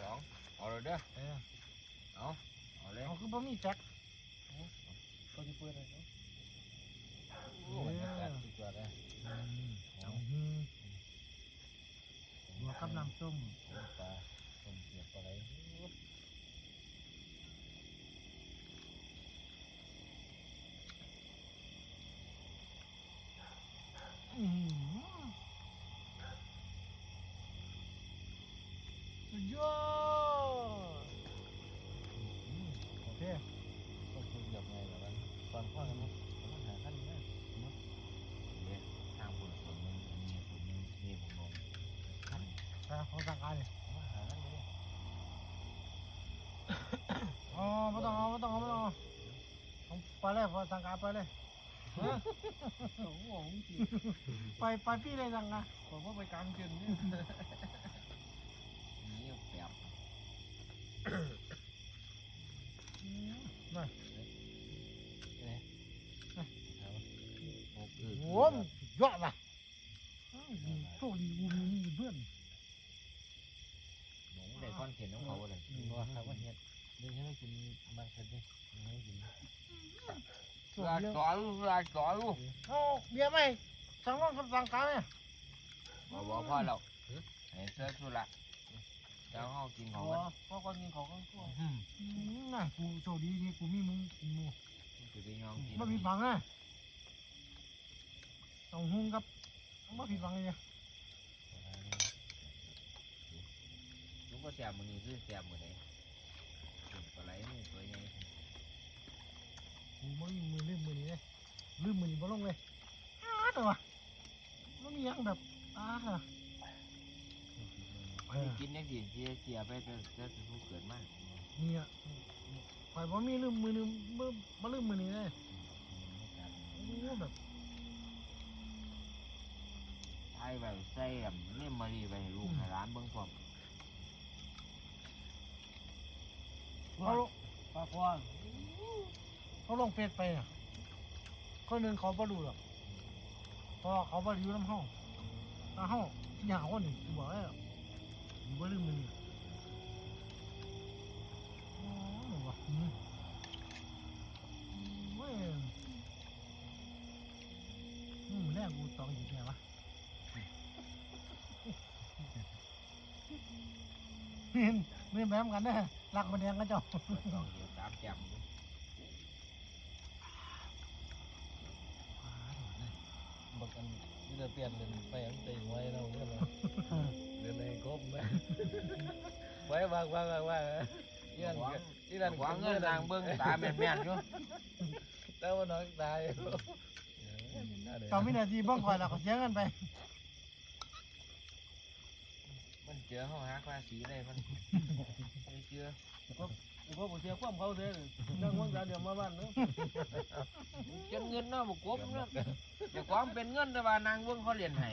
สองเอาเลยเด้อเออเอาเอาเลยเอาคือบ่มีแจ็คก็จะเปิดเลยโอ้บรรยากาศสุดยอดเลยเอาหืมหัวกับน้ำส้มปลาต้มเสียบปลาไหล อื้อหือ สุดยอดโอเคก็คือเหยียบไงแบบนั้นตอนพ่อทำมันมันหาขั้นนี้เนี่ยทางบุญส่วนหนึ่งอันนี้ส่วนหนึ่งนี่ผมลงขั้นอะเขาสั่งการเลยมาหาขั้นนี้อ๋อไม่ต้องเอาไม่ต้องเอาไม่ต้องเอาเอาไปเลยพอสั่งการไปเลยฮะโอ้โหจริงไปไปพี่เลยสั่งการผมว่าไปกลางเกินเนี่ย นี่แปบ น่ะโอ้คือโอ้มยอดว่ะอ้าวโชคดีกูมีเพื่อนหนูได้คอนเทนต์ของเขาเลยเพราะว่าเขาว่าเฮ็ดเดี๋ยวให้กินบางเฮ็ดดิให้กินโชคลาดีจ่อลูกลาจ่อลูกเอาเบียร์ไหมสั่งว่าคำสั่งการเนี่ยบอกบอกพ่อเราเห็นเสื้อสุระ แล้วเขากินของมันเพราะคนกินของกันทั่วอืมน่ะกูโชคดีนี่กูมีมึงกูมูคือไปยองกินไม่ผิดหวังนะต้องหุ้งกับไม่ผิดหวังเลยเนี่ยลูกก็แสบมือนี้คือแสบมือไหนปลาไหลนี่ตัวใหญ่ กูไม่มีมือลืมมือนี้เลยลืมมือนี้บ่ลงเลยอ้าแต่ว่าไม่มีหยังแบบอ้า เออกินยังกินเจียเจียไปจะจะทุกเกิดมากเนี่ยข่อยบ่มีลืมมือนึงบ่บ่ลืมมือนี้เลยโอ้แบบไอ้แบบใส่เนี่ยมารีไปลูกให้ร้านเบิ้งพร้อมเขาลงปลาควานเขาลงเฟซไปอะคนหนึ่งเขาบ่รู้หรอกเพราะเขาบ่ได้อยู่น้ำห้องน้ำห้องที่หาคนนี่กูบอกแล้ วกูบ่ลืมมือนี้โอ้ว่ะอืมเว้ยอืมแรกกูต้องอยู่แค่วะเห็นเห็นแบบกันนะรักมันแดงกันเจ้า ต้องเดี๋ยวสามแจม บอกกันที่ จะเปลี่ยนเป็นไปอันตีไว้เราเนี่ยเราเดินในกบไหมไว้วางวางวางวางยี่นั่นยี่นั่นหวังเงินนางเบิ้งตาแม่นแม่นอยู่แต่ว่าน้องตายตอนวินาทีบ้องคอยเราก็เสียเงินไป มันเจอเขาหักภาษีเลยมันไม่เชื่อ พวกผมเสียความเขาเสียนั่งว่างตาเดี๋ยวมาบ้านเนาะจนเงินเนาะบุกบเนาะแต่ความเป็นเงินแต่ว่านางเบิ้งเขาเรียนให้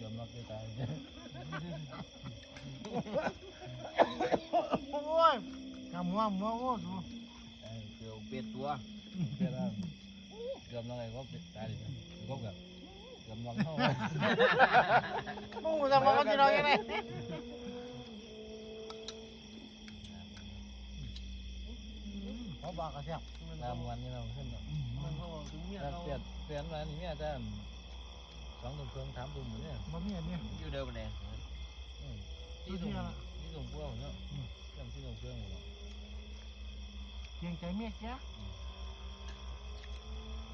ยอมรับตายโอ้ยกำหัวหัวโอ้ดูเกี่ยวเป็ดตัวเกือบเกือบน้องไอ้ก็ตายดิก็เกือบเกือบน้องเข้ามึงจะมาวันที่เรายังไง เขาบอกกันเสียตามวันนี้เราขึ้นมันเขาถึงเมียเราเปลี่ยนเปลี่ยนมานี่เมียจะสองตุ่มเครื่องถามตุ่มเหมือนเนี่ยมันมีอันนี้อยู่เดิมเลยที่ตุ่มที่ตุ่มพวกเนาะเรื่องที่ตุ่มเครื่องหมดเกียงใจเมียแก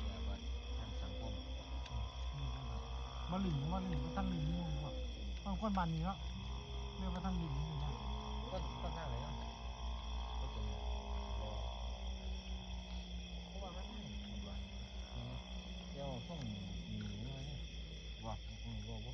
เดี๋ยวว่าทางสังคมมาหลิงมาหลิงมาทั้งหลิงนี่ว่าต้องคนบ้านนี้เนาะเรียกว่าทั้งหลิงนี่นะก็ก็น่าเลยเนาะ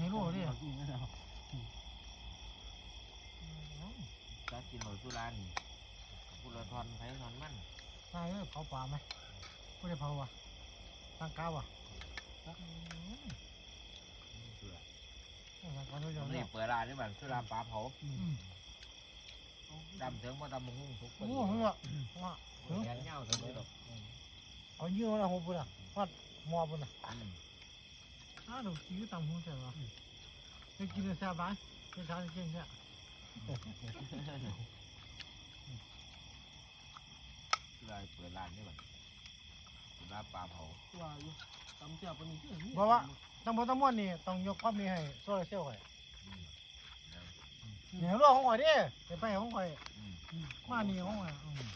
ให้รู้ดิที่ไม่เอาจะกินหอยสุรานี่กุลทอนไผ่ทอนมันนายเอ้ยเผาป่าไหมไม่ได้เผาวะทางกาวะเสือทางกาวเราจะนี่เปิดร้านนี่แบบสุราปลาเผาดำเถิงว่าดำมะฮุ่งทุกคนโอ้โหเฮ้ยว่าแกงเงาเถิงเลยหรอเอาเยอะแล้วหัวปุ่นอะวัดมอปุ่นอะ อืมอ้าวดูกินก็ตำหัวใจวะไปกินเลยแซ่บไหมไปทานเก่งแค่สุราเปิดร้านนี่แบบสุราปลาเผาว่าอยู่ตำเจ้าปนนี้คือบอกว่าทั้งหมดทั้งมวลนี่ต้องยกความมีให้โซลาเซลล์ไว้อืมเนี่ยเรื่องของข่อยดิเดี๋ยวไปของข่อยอืมมานี่ของข่อยอืม